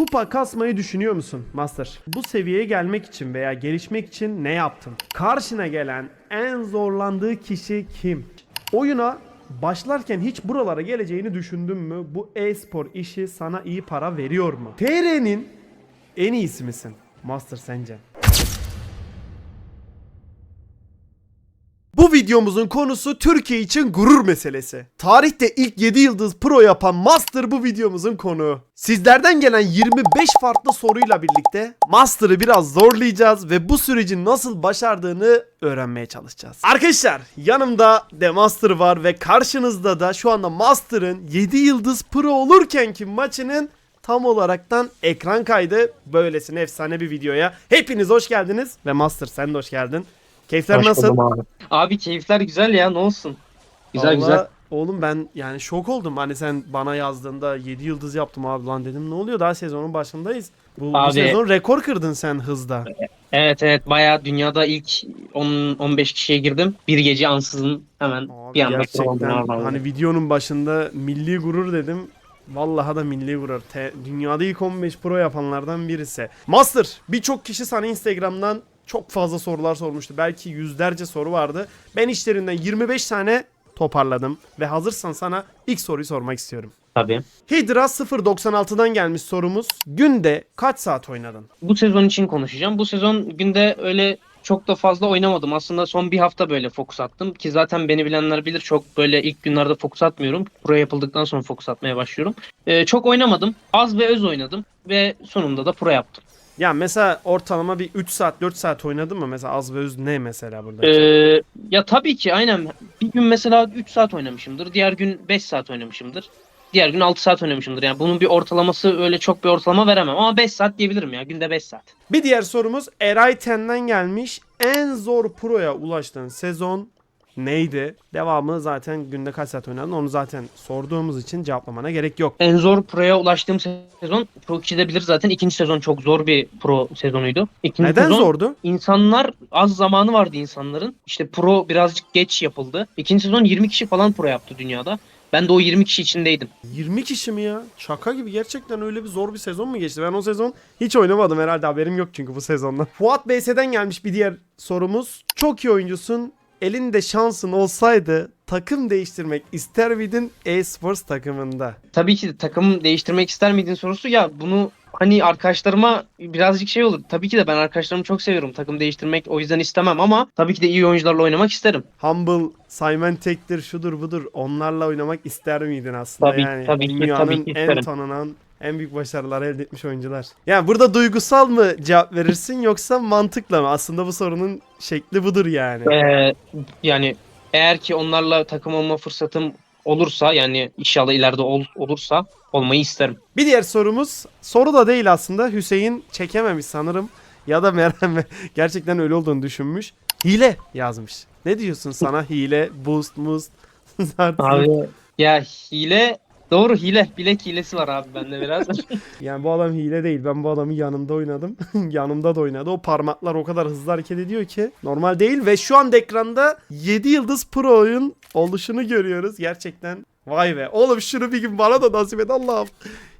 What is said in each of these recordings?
Kupa kasmayı düşünüyor musun Master? Bu seviyeye gelmek için veya gelişmek için ne yaptın? Karşına gelen en zorlandığı kişi kim? Oyuna başlarken hiç buralara geleceğini düşündün mü? Bu e-spor işi sana iyi para veriyor mu? TR'nin en iyisi misin? Master sence? Videomuzun konusu Türkiye için gurur meselesi. Tarihte ilk 7 yıldız pro yapan Master bu videomuzun konuğu. Sizlerden gelen 25 farklı soruyla birlikte Master'ı biraz zorlayacağız ve bu sürecin nasıl başardığını öğrenmeye çalışacağız. Arkadaşlar yanımda The Master var ve karşınızda da şu anda Master'ın 7 yıldız pro olurkenki maçının tam olaraktan ekran kaydı böylesine efsane bir videoya. Hepiniz hoş geldiniz ve Master sen de hoş geldin. Keyifler Hoş nasıl? buldum abi. Abi keyifler güzel ya ne olsun. Güzel Vallahi güzel. Oğlum ben yani şok oldum. Hani sen bana yazdığında 7 yıldız yaptım abi lan dedim. Ne oluyor daha sezonun başındayız. Bu, bu Abi- sezon rekor kırdın sen hızda. Evet evet bayağı dünyada ilk 10-15 kişiye girdim. Bir gece ansızın hemen Abi bir anda gerçekten oldum abi. hani videonun başında milli gurur dedim. Vallahi da milli gurur. Te- dünyada ilk 15 pro yapanlardan birisi. Master birçok kişi sana Instagram'dan çok fazla sorular sormuştu. Belki yüzlerce soru vardı. Ben işlerinden 25 tane toparladım ve hazırsan sana ilk soruyu sormak istiyorum. Tabii. Hydra 096'dan gelmiş sorumuz. Günde kaç saat oynadın? Bu sezon için konuşacağım. Bu sezon günde öyle çok da fazla oynamadım. Aslında son bir hafta böyle fokus attım. Ki zaten beni bilenler bilir çok böyle ilk günlerde fokus atmıyorum. Pro yapıldıktan sonra fokus atmaya başlıyorum. Ee, çok oynamadım. Az ve öz oynadım. Ve sonunda da pro yaptım. Ya mesela ortalama bir 3 saat 4 saat oynadın mı? Mesela az ve öz ne mesela burada? Ee, ya tabii ki aynen. Bir gün mesela 3 saat oynamışımdır. Diğer gün 5 saat oynamışımdır. Diğer gün 6 saat oynamışımdır. Yani bunun bir ortalaması öyle çok bir ortalama veremem. Ama 5 saat diyebilirim ya. Günde 5 saat. Bir diğer sorumuz Eray Ten'den gelmiş. En zor proya ulaştığın sezon neydi? Devamı zaten günde kaç saat oynadın onu zaten sorduğumuz için cevaplamana gerek yok. En zor proya ulaştığım sezon Pro 2'de bilir zaten. ikinci sezon çok zor bir pro sezonuydu. İkinci Neden sezon, zordu? İnsanlar az zamanı vardı insanların. İşte pro birazcık geç yapıldı. İkinci sezon 20 kişi falan pro yaptı dünyada. Ben de o 20 kişi içindeydim. 20 kişi mi ya? Şaka gibi gerçekten öyle bir zor bir sezon mu geçti? Ben o sezon hiç oynamadım herhalde haberim yok çünkü bu sezondan. Fuat BS'den gelmiş bir diğer sorumuz. Çok iyi oyuncusun. Elinde şansın olsaydı takım değiştirmek ister miydin e-sports takımında? Tabii ki de takım değiştirmek ister miydin sorusu ya bunu hani arkadaşlarıma birazcık şey olur. Tabii ki de ben arkadaşlarımı çok seviyorum. Takım değiştirmek o yüzden istemem ama tabii ki de iyi oyuncularla oynamak isterim. Humble, Simon Tek'tir, şudur budur onlarla oynamak ister miydin aslında Tabii, yani? tabii ki, dünyanın tabii ki en isterim. tanınan, en büyük başarıları elde etmiş oyuncular. Yani burada duygusal mı cevap verirsin yoksa mantıkla mı? Aslında bu sorunun şekli budur yani. Ee, yani eğer ki onlarla takım olma fırsatım olursa yani inşallah ileride ol, olursa olmayı isterim. Bir diğer sorumuz soru da değil aslında Hüseyin çekememiş sanırım ya da Meryem gerçekten öyle olduğunu düşünmüş. Hile yazmış. Ne diyorsun sana hile, boost, zurt? Abi ya hile doğru hile bilek hilesi var abi bende biraz. Yani bu adam hile değil. Ben bu adamı yanımda oynadım. yanımda da oynadı. O parmaklar o kadar hızlı hareket ediyor ki normal değil ve şu anda ekranda 7 yıldız pro oyun oluşunu görüyoruz. Gerçekten vay be. Oğlum şunu bir gün bana da nasip et Allah'ım.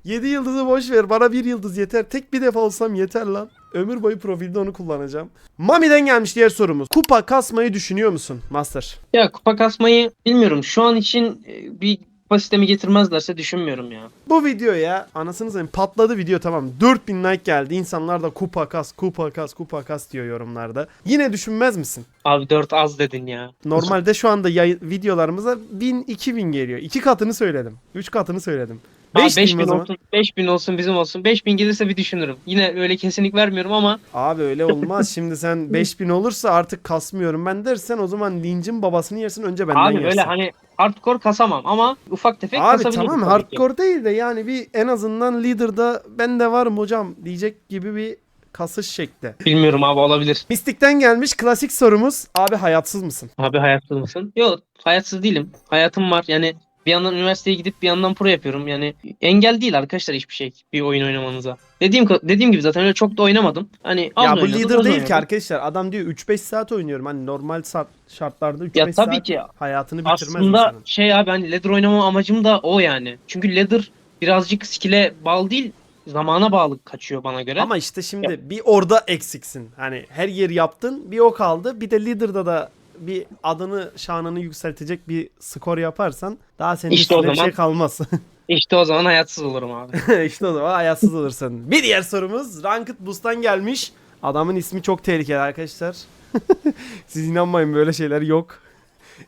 7 yıldızı boş ver. Bana bir yıldız yeter. Tek bir defa olsam yeter lan. Ömür boyu profilde onu kullanacağım. Mami'den gelmiş diğer sorumuz. Kupa kasmayı düşünüyor musun Master? ya kupa kasmayı bilmiyorum şu an için e, bir kupa sistemi getirmezlerse düşünmüyorum ya. Bu videoya anasını satayım patladı video tamam 4000 like geldi. İnsanlar da kupa kas, kupa kas, kupa kas diyor yorumlarda. Yine düşünmez misin? Abi 4 az dedin ya. Normalde şu anda yayın, videolarımıza 1000 2000 geliyor. 2 katını söyledim. 3 katını söyledim. Abi 5000 5000 o zaman. olsun, 5000 olsun bizim olsun. 5000 gelirse bir düşünürüm. Yine öyle kesinlik vermiyorum ama Abi öyle olmaz. Şimdi sen 5000 olursa artık kasmıyorum ben dersen o zaman lincin babasını yersin önce benden abi yersin. öyle hani hardcore kasamam ama ufak tefek Abi kasabilirim. tamam tabii ki. hardcore değil de yani bir en azından leader'da ben de varım hocam diyecek gibi bir kasış şekli. Bilmiyorum abi olabilir. Mistik'ten gelmiş klasik sorumuz. Abi hayatsız mısın? Abi hayatsız mısın? Yok hayatsız değilim. Hayatım var yani bir yandan üniversiteye gidip bir yandan pro yapıyorum. Yani engel değil arkadaşlar hiçbir şey bir oyun oynamanıza. Dediğim dediğim gibi zaten öyle çok da oynamadım. Hani az ya bu oynadım, leader az değil ki oynadım. arkadaşlar. Adam diyor 3-5 saat oynuyorum. Hani normal saat şartlarda 3-5 Ya tabii saat ki hayatını bitirmez aslında insanın. şey abi hani ladder oynama amacım da o yani. Çünkü ladder birazcık skill'e bağlı değil. zamana bağlı kaçıyor bana göre. Ama işte şimdi bir orada eksiksin. Hani her yeri yaptın bir o kaldı. Bir de leader'da da bir adını şanını yükseltecek bir skor yaparsan daha senin İşte üstüne bir zaman- şey kalmaz. İşte o zaman hayatsız olurum abi. işte o zaman hayatsız olursun. Bir diğer sorumuz Ranked Boost'tan gelmiş. Adamın ismi çok tehlikeli arkadaşlar. Siz inanmayın böyle şeyler yok.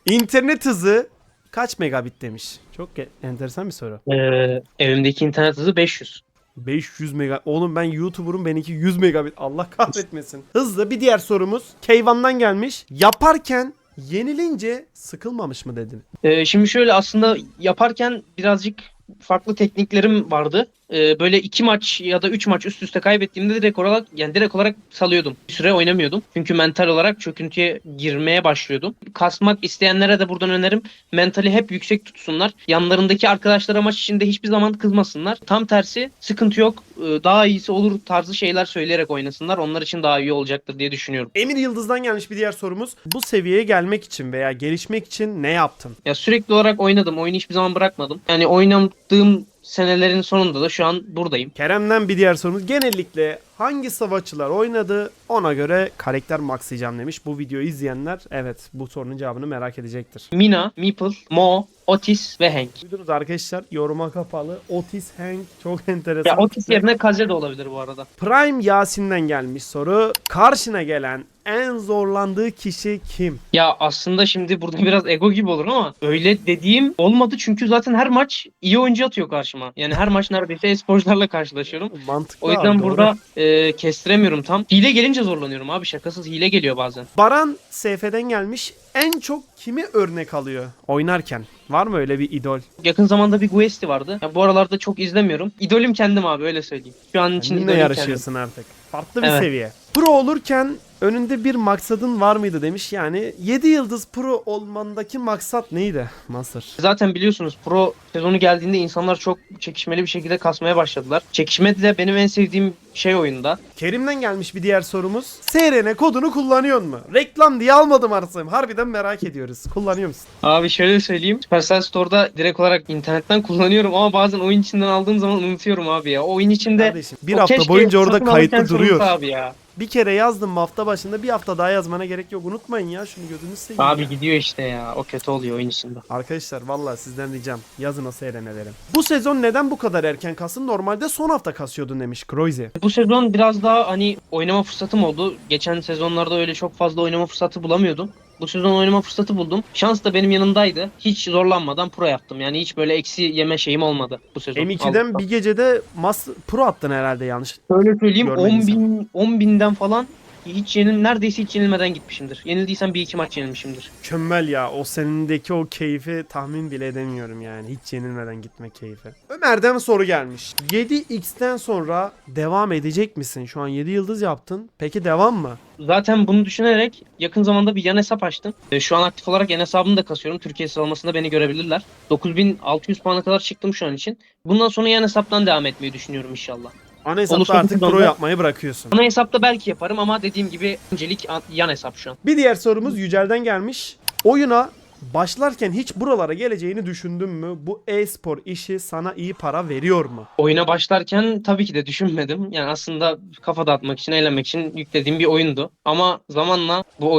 İnternet hızı kaç megabit demiş. Çok enteresan bir soru. Ee, evimdeki internet hızı 500. 500 mega. Oğlum ben YouTuber'ım benimki 100 megabit. Allah kahretmesin. Hızlı bir diğer sorumuz. Keyvan'dan gelmiş. Yaparken yenilince sıkılmamış mı dedin? Ee, şimdi şöyle aslında yaparken birazcık farklı tekniklerim vardı. Ee, böyle iki maç ya da üç maç üst üste kaybettiğimde direkt olarak yani direkt olarak salıyordum. Bir süre oynamıyordum. Çünkü mental olarak çöküntüye girmeye başlıyordum. Kasmak isteyenlere de buradan önerim mentali hep yüksek tutsunlar. Yanlarındaki arkadaşlara maç içinde hiçbir zaman kızmasınlar. Tam tersi sıkıntı yok. Ee, daha iyisi olur tarzı şeyler söyleyerek oynasınlar. Onlar için daha iyi olacaktır diye düşünüyorum. Emir Yıldız'dan gelmiş bir diğer sorumuz. Bu seviyeye gelmek için veya gelişmek için ne yaptın? Ya sürekli olarak oynadım. Oyunu hiçbir zaman bırakmadım. Yani oynadığım senelerin sonunda da şu an buradayım. Kerem'den bir diğer sorumuz. Genellikle hangi savaşçılar oynadı ona göre karakter maxlayacağım demiş. Bu videoyu izleyenler evet bu sorunun cevabını merak edecektir. Mina, Meeple, Mo, Otis ve Hank. Duydunuz arkadaşlar yoruma kapalı. Otis Hank çok enteresan. Ya Otis yerine Kaze de olabilir bu arada. Prime Yasin'den gelmiş soru. Karşına gelen en zorlandığı kişi kim? Ya aslında şimdi burada biraz ego gibi olur ama öyle dediğim olmadı çünkü zaten her maç iyi oyuncu atıyor karşıma. Yani her maç neredeyse e-sporcularla karşılaşıyorum. Mantıklı O yüzden abi, doğru. burada e, kestiremiyorum tam. Hile gelince zorlanıyorum abi şakasız hile geliyor bazen. Baran SF'den gelmiş. En çok kimi örnek alıyor oynarken? Var mı öyle bir idol? Yakın zamanda bir Guesti vardı. Ya bu aralarda çok izlemiyorum. İdolüm kendim abi öyle söyleyeyim. Şu an için Kendinle idolüm kendim. yarışıyorsun artık. Farklı bir Evet. seviye. Pro olurken önünde bir maksadın var mıydı demiş. Yani 7 yıldız pro olmandaki maksat neydi Master? Zaten biliyorsunuz pro sezonu geldiğinde insanlar çok çekişmeli bir şekilde kasmaya başladılar. Çekişme de benim en sevdiğim şey oyunda. Kerim'den gelmiş bir diğer sorumuz. SRN kodunu kullanıyor mu? Reklam diye almadım arsayım. Harbiden merak ediyoruz. Kullanıyor musun? Abi şöyle söyleyeyim. Supercell Store'da direkt olarak internetten kullanıyorum ama bazen oyun içinden aldığım zaman unutuyorum abi ya. O oyun içinde Kardeşim bir hafta boyunca orada kayıtlı duruyor. Abi ya. Bir kere yazdım hafta başında bir hafta daha yazmana gerek yok. Unutmayın ya şunu gözünüz seveyim. Abi ya. gidiyor işte ya. O kötü oluyor oyun içinde. Arkadaşlar vallahi sizden ricam yazın o SRN'lerim. Bu sezon neden bu kadar erken kasın? Normalde son hafta kasıyordun demiş Kroize. Bu sezon biraz daha hani oynama fırsatım oldu. Geçen sezonlarda öyle çok fazla oynama fırsatı bulamıyordum. Bu sezon oynama fırsatı buldum. Şans da benim yanımdaydı. Hiç zorlanmadan pro yaptım. Yani hiç böyle eksi yeme şeyim olmadı bu sezon. M2'den Aldıktan. bir gecede mas pro attın herhalde yanlış. Şöyle söyleyeyim 10 Görmediysem. bin, 10 binden falan hiç yenil neredeyse hiç yenilmeden gitmişimdir. Yenildiysem bir iki maç yenilmişimdir. Mükemmel ya. O senindeki o keyfi tahmin bile edemiyorum yani. Hiç yenilmeden gitme keyfi. Ömer'den soru gelmiş. 7x'ten sonra devam edecek misin? Şu an 7 yıldız yaptın. Peki devam mı? Zaten bunu düşünerek yakın zamanda bir yan hesap açtım. E, Şu an aktif olarak yan hesabımı da kasıyorum. Türkiye sıralamasında beni görebilirler. 9600 puana kadar çıktım şu an için. Bundan sonra yan hesaptan devam etmeyi düşünüyorum inşallah. Ana hesapta artık pro yapmayı bırakıyorsun. Ana hesapta belki yaparım ama dediğim gibi öncelik an- yan hesap şu an. Bir diğer sorumuz Yücel'den gelmiş. Oyuna başlarken hiç buralara geleceğini düşündün mü? Bu e-spor işi sana iyi para veriyor mu? Oyuna başlarken tabii ki de düşünmedim. Yani aslında kafa dağıtmak için, eğlenmek için yüklediğim bir oyundu. Ama zamanla bu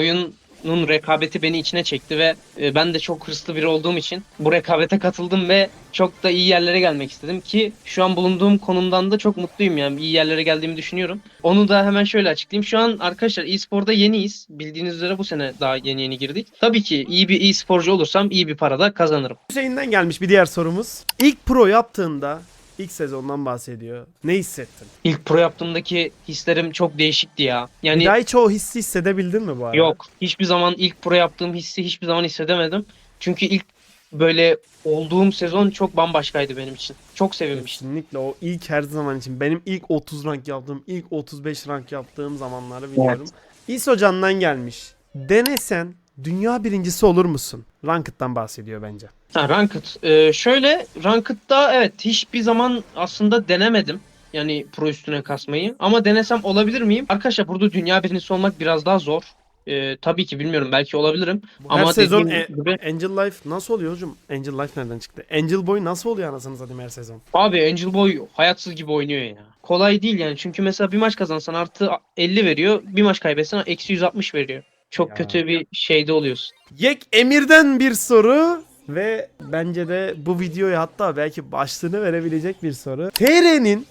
oyunun rekabeti beni içine çekti ve e, ben de çok hırslı biri olduğum için bu rekabete katıldım ve çok da iyi yerlere gelmek istedim ki şu an bulunduğum konumdan da çok mutluyum yani iyi yerlere geldiğimi düşünüyorum. Onu da hemen şöyle açıklayayım. Şu an arkadaşlar e-sporda yeniyiz. Bildiğiniz üzere bu sene daha yeni yeni girdik. Tabii ki iyi bir e-sporcu olursam iyi bir para da kazanırım. Hüseyin'den gelmiş bir diğer sorumuz. İlk pro yaptığında ilk sezondan bahsediyor. Ne hissettin? İlk pro yaptığımdaki hislerim çok değişikti ya. Yani Bir daha hiç o hissi hissedebildin mi bu arada? Yok. Hiçbir zaman ilk pro yaptığım hissi hiçbir zaman hissedemedim. Çünkü ilk böyle olduğum sezon çok bambaşkaydı benim için. Çok sevinmiştim. Kesinlikle o ilk her zaman için. Benim ilk 30 rank yaptığım, ilk 35 rank yaptığım zamanları biliyorum. İs hocandan gelmiş. Denesen dünya birincisi olur musun? Ranked'dan bahsediyor bence. Ha, Ranked. Ee, şöyle Ranked'da evet hiçbir zaman aslında denemedim. Yani pro üstüne kasmayı. Ama denesem olabilir miyim? Arkadaşlar burada dünya birincisi olmak biraz daha zor. e, tabii ki bilmiyorum belki olabilirim. Her Ama sezon dediğim e- gibi Angel Life nasıl oluyor hocam? Angel Life nereden çıktı? Angel Boy nasıl oluyor anasını satayım her sezon? Abi Angel Boy hayatsız gibi oynuyor ya. Kolay değil yani. Çünkü mesela bir maç kazansan artı 50 veriyor. Bir maç kaybetsen eksi 160 veriyor. Çok Ya. kötü bir şeyde oluyorsun. Yek Emir'den bir soru ve bence de bu videoya hatta belki başlığını verebilecek bir soru. TR'nin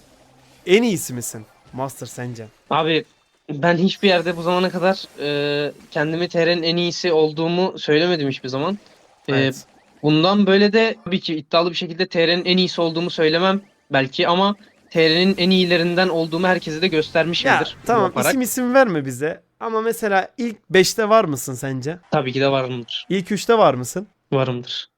en iyisi misin? Master sence? Abi ben hiçbir yerde bu zamana kadar e, kendimi TR'nin en iyisi olduğumu söylemedim hiçbir zaman. E, Evet. bundan böyle de tabii ki iddialı bir şekilde TR'nin en iyisi olduğumu söylemem belki ama TR'nin en iyilerinden olduğumu herkese de Ya göstermişimdir. tamam yaparak. isim isim verme bize. Ama mesela ilk 5'te var mısın sence? Tabii ki de varımdır. İlk 3'te var mısın? Varımdır.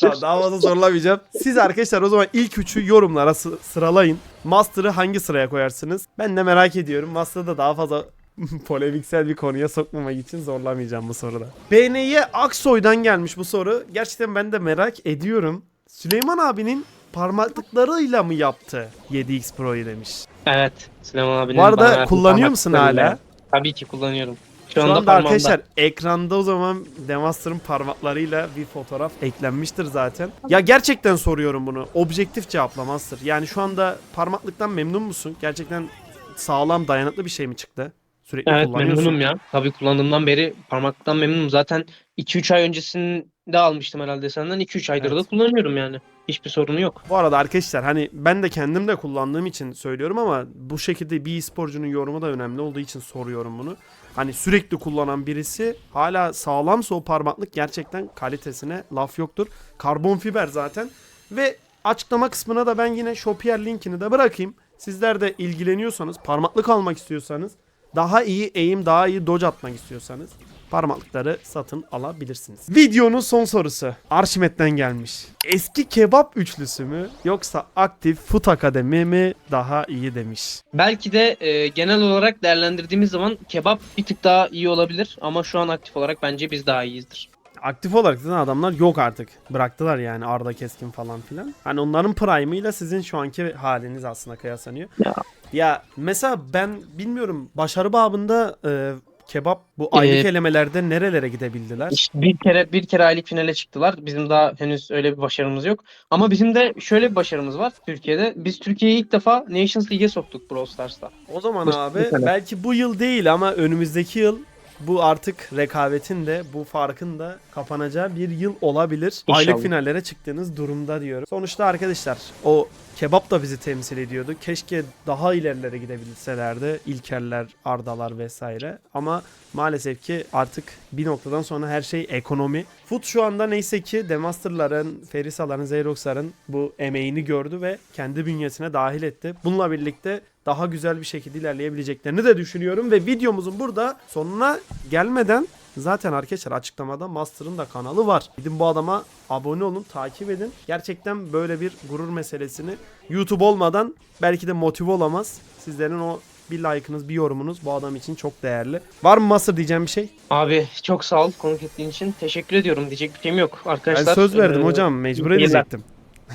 Tamam, daha fazla zorlamayacağım. Siz arkadaşlar o zaman ilk 3'ü yorumlara sı- sıralayın. Master'ı hangi sıraya koyarsınız? Ben de merak ediyorum. Master'ı da daha fazla polemiksel bir konuya sokmamak için zorlamayacağım bu soruda. BN'ye Aksoy'dan gelmiş bu soru. Gerçekten ben de merak ediyorum. Süleyman abinin parmaklıklarıyla mı yaptı 7X Pro'yu demiş. Evet. Süleyman abinin Bu arada bana kullanıyor musun hala? Tabii ki kullanıyorum. Şu, Şu anda, anda parmağımda. arkadaşlar ekranda o zaman Demaster'ın parmaklarıyla bir fotoğraf eklenmiştir zaten. Ya gerçekten soruyorum bunu. Objektif cevapla Master. Yani şu anda parmaklıktan memnun musun? Gerçekten sağlam dayanıklı bir şey mi çıktı? Sürekli Evet kullanıyorsun. memnunum ya. Tabii kullandığımdan beri parmaklıktan memnunum. Zaten 2-3 ay öncesinde almıştım herhalde senden. 2-3 aydır Evet. da kullanıyorum yani. Hiçbir sorunu yok. Bu arada arkadaşlar hani ben de kendim de kullandığım için söylüyorum ama bu şekilde bir sporcunun yorumu da önemli olduğu için soruyorum bunu. Hani sürekli kullanan birisi hala sağlamsa o parmaklık gerçekten kalitesine laf yoktur. Karbon fiber zaten ve açıklama kısmına da ben yine Shopier linkini de bırakayım. Sizler de ilgileniyorsanız, parmaklık almak istiyorsanız, daha iyi eğim, daha iyi dodge atmak istiyorsanız parmaklıkları satın alabilirsiniz. Videonun son sorusu Arşimet'ten gelmiş. Eski kebap üçlüsü mü yoksa aktif Foot Akademi mi daha iyi demiş. Belki de e, genel olarak değerlendirdiğimiz zaman kebap bir tık daha iyi olabilir. Ama şu an aktif olarak bence biz daha iyiyizdir. Aktif olarak zaten adamlar yok artık. Bıraktılar yani Arda Keskin falan filan. Hani onların prime'ıyla sizin şu anki haliniz aslında kıyaslanıyor. Ya. Ya mesela ben bilmiyorum başarı babında e, kebap bu aylık Ee, elemelerde nerelere gidebildiler? İşte bir kere bir kere aylık finale çıktılar. Bizim daha henüz öyle bir başarımız yok. Ama bizim de şöyle bir başarımız var Türkiye'de. Biz Türkiye'yi ilk defa Nations League'e soktuk Brawl Stars'ta. O zaman Bu- abi bu belki bu yıl değil ama önümüzdeki yıl bu artık rekabetin de bu farkın da kapanacağı bir yıl olabilir. İnşallah. Aylık finallere çıktığınız durumda diyorum. Sonuçta arkadaşlar o kebap da bizi temsil ediyordu. Keşke daha ilerilere gidebilselerdi. İlkerler, Ardalar vesaire. Ama maalesef ki artık bir noktadan sonra her şey ekonomi. Foot şu anda neyse ki Demaster'ların, Ferisa'ların, Xerox'ların bu emeğini gördü ve kendi bünyesine dahil etti. Bununla birlikte daha güzel bir şekilde ilerleyebileceklerini de düşünüyorum ve videomuzun burada sonuna gelmeden zaten arkadaşlar açıklamada Master'ın da kanalı var. Gidin bu adama abone olun, takip edin. Gerçekten böyle bir gurur meselesini YouTube olmadan belki de motive olamaz. Sizlerin o bir like'ınız, bir yorumunuz bu adam için çok değerli. Var mı Master diyeceğim bir şey? Abi çok sağ ol konuk ettiğin için. Teşekkür ediyorum. Diyecek bir şeyim yok Ben arkadaşlar. söz verdim e, hocam, mecbur edecektim.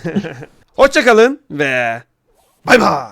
Hoşçakalın ve bay bay.